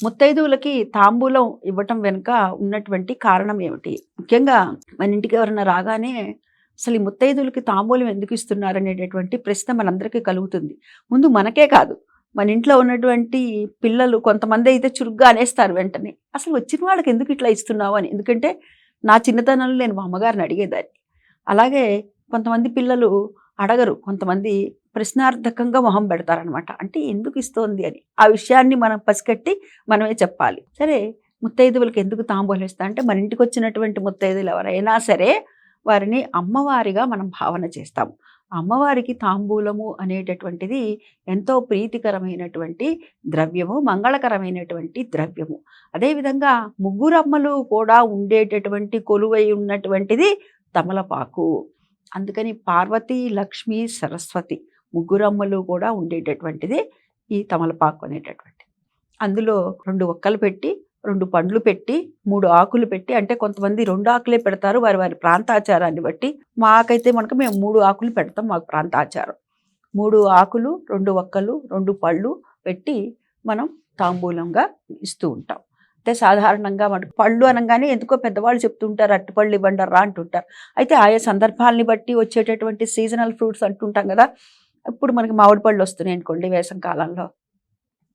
ముత్తైదువులకి తాంబూలం ఇవ్వటం వెనుక ఉన్నటువంటి కారణం ఏమిటి? ముఖ్యంగా మన ఇంటికి ఎవరైనా రాగానే అసలు ఈ ముత్తైదువులకి తాంబూలం ఎందుకు ఇస్తున్నారు అనేటటువంటి ప్రశ్న మనందరికీ కలుగుతుంది. ముందు మనకే కాదు మన ఇంట్లో ఉన్నటువంటి పిల్లలు కొంతమంది అయితే చురుగ్గా అనేస్తారు వెంటనే. అసలు వచ్చిన వాళ్ళకి ఎందుకు ఇట్లా ఇస్తున్నావు అని? ఎందుకంటే నా చిన్నతనంలో నేను మా అమ్మగారిని అడిగేదాన్ని. అలాగే కొంతమంది పిల్లలు అడగరు. కొంతమంది ప్రశ్నార్థకంగా మొహం పెడతారనమాట. అంటే ఎందుకు ఇస్తోంది అని. ఆ విషయాన్ని మనం పసికట్టి మనమే చెప్పాలి. సరే ముత్తైదువులకు ఎందుకు తాంబూలం ఇస్తా అంటే మన ఇంటికి వచ్చినటువంటి ముత్తైదువులు ఎవరైనా సరే వారిని అమ్మవారిగా మనం భావన చేస్తాము. అమ్మవారికి తాంబూలము అనేటటువంటిది ఎంతో ప్రీతికరమైనటువంటి ద్రవ్యము మంగళకరమైనటువంటి ద్రవ్యము. అదేవిధంగా ముగ్గురమ్మలు కూడా ఉండేటటువంటి కొలువై ఉన్నటువంటిది తమలపాకు. అందుకని పార్వతి లక్ష్మి సరస్వతి ముగ్గురమ్మలు కూడా ఉండేటటువంటిది ఈ తమలపాకు అనేటటువంటి అందులో రెండు ఒక్కలు పెట్టి రెండు పండ్లు పెట్టి మూడు ఆకులు పెట్టి అంటే కొంతమంది రెండు ఆకులే పెడతారు వారి వారి ప్రాంతాచారాన్ని బట్టి. మాకైతే మనకు మేము మూడు ఆకులు పెడతాం మాకు ప్రాంతాచారం. మూడు ఆకులు రెండు ఒక్కలు రెండు పళ్ళు పెట్టి మనం తాంబూలంగా ఇస్తూ ఉంటాం. అంటే సాధారణంగా మనకు పళ్ళు అనగానే ఎందుకో పెద్దవాళ్ళు చెప్తుంటారు అట్టుపళ్ళు ఇవ్వండి రా అంటుంటారు. అయితే ఆయా సందర్భాల్ని బట్టి వచ్చేటటువంటి సీజనల్ ఫ్రూట్స్ అంటుంటాం కదా. ఇప్పుడు మనకి మామిడి పళ్ళు వస్తున్నాయి అనుకోండి వేసవి కాలంలో.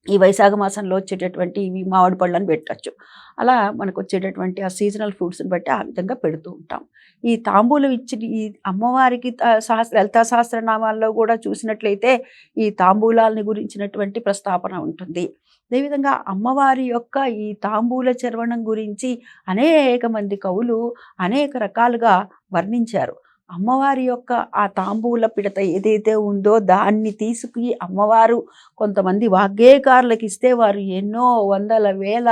ఈ వైశాఖ మాసంలో వచ్చేటటువంటి ఇవి మామిడి పళ్ళని పెట్టచ్చు. అలా మనకు వచ్చేటటువంటి ఆ సీజనల్ ఫ్రూట్స్ని బట్టి ఆ విధంగా పెడుతూ ఉంటాం. ఈ తాంబూలం ఇచ్చి ఈ అమ్మవారికి త- సహస్ర లలితా సహస్రనామాల్లో కూడా చూసినట్లయితే ఈ తాంబూలాలని గురించినటువంటి ప్రస్తావన ఉంటుంది. అదేవిధంగా అమ్మవారి యొక్క ఈ తాంబూల చర్వణం గురించి అనేక మంది కవులు అనేక రకాలుగా వర్ణించారు. అమ్మవారి యొక్క ఆ తాంబూల పిడత ఏదైతే ఉందో దాన్ని తీసుకుని అమ్మవారు కొంతమంది వాగ్గేయకారులకు ఇస్తే వారు ఎన్నో వందల వేల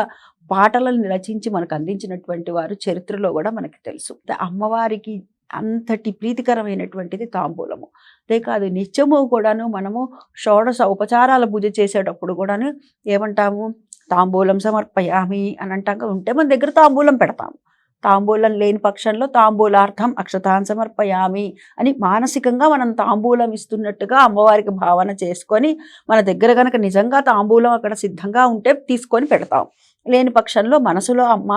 పాటలను రచించి మనకు అందించినటువంటి వారు చరిత్రలో కూడా మనకి తెలుసు. అమ్మవారికి అంతటి ప్రీతికరమైనటువంటిది తాంబూలము. అదే కాదు నిత్యము కూడాను మనము షోడశ ఉపచారాల పూజ చేసేటప్పుడు కూడాను ఏమంటాము? తాంబూలం సమర్పయామి అని అంటాక ఉంటే మన దగ్గర తాంబూలం పెడతాము. తాంబూలం లేని పక్షంలో తాంబూలార్థం అక్షతాన్ సమర్పయామి అని మానసికంగా మనం తాంబూలం ఇస్తున్నట్టుగా అమ్మవారికి భావన చేసుకొని మన దగ్గర కనుక నిజంగా తాంబూలం అక్కడ సిద్ధంగా ఉంటే తీసుకొని పెడతాం. లేని పక్షంలో మనసులో అమ్మ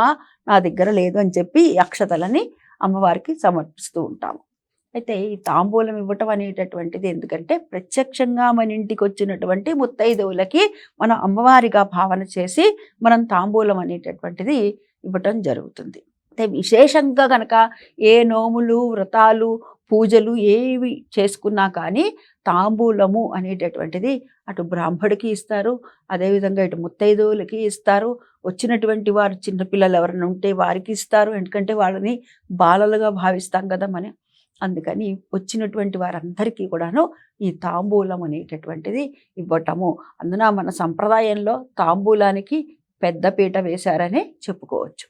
నా దగ్గర లేదు అని చెప్పి అక్షతలని అమ్మవారికి సమర్పిస్తూ ఉంటాము. అయితే ఈ తాంబూలం ఇవ్వటం అనేటటువంటిది ఎందుకంటే ప్రత్యక్షంగా మన ఇంటికి వచ్చినటువంటి ముత్తైదువులకి మనం అమ్మవారిగా భావన చేసి మనం తాంబూలం అనేటటువంటిది ఇవ్వటం జరుగుతుంది. విశేషంగా కనుక ఏ నోములు వ్రతాలు పూజలు ఏవి చేసుకున్నా కానీ తాంబూలము అనేటటువంటిది అటు బ్రాహ్మడికి ఇస్తారు అదేవిధంగా ఇటు ముత్తైదువులకి ఇస్తారు. వచ్చినటువంటి వారు చిన్నపిల్లలు ఎవరైనా ఉంటే వారికి ఇస్తారు. ఎందుకంటే వాళ్ళని బాలలుగా భావిస్తాం కదా మనం. అందుకని వచ్చినటువంటి వారందరికీ కూడాను ఈ తాంబూలం అనేటటువంటిది ఇవ్వటము. అందున మన సంప్రదాయంలో తాంబూలానికి పెద్దపీట వేశారనే చెప్పుకోవచ్చు.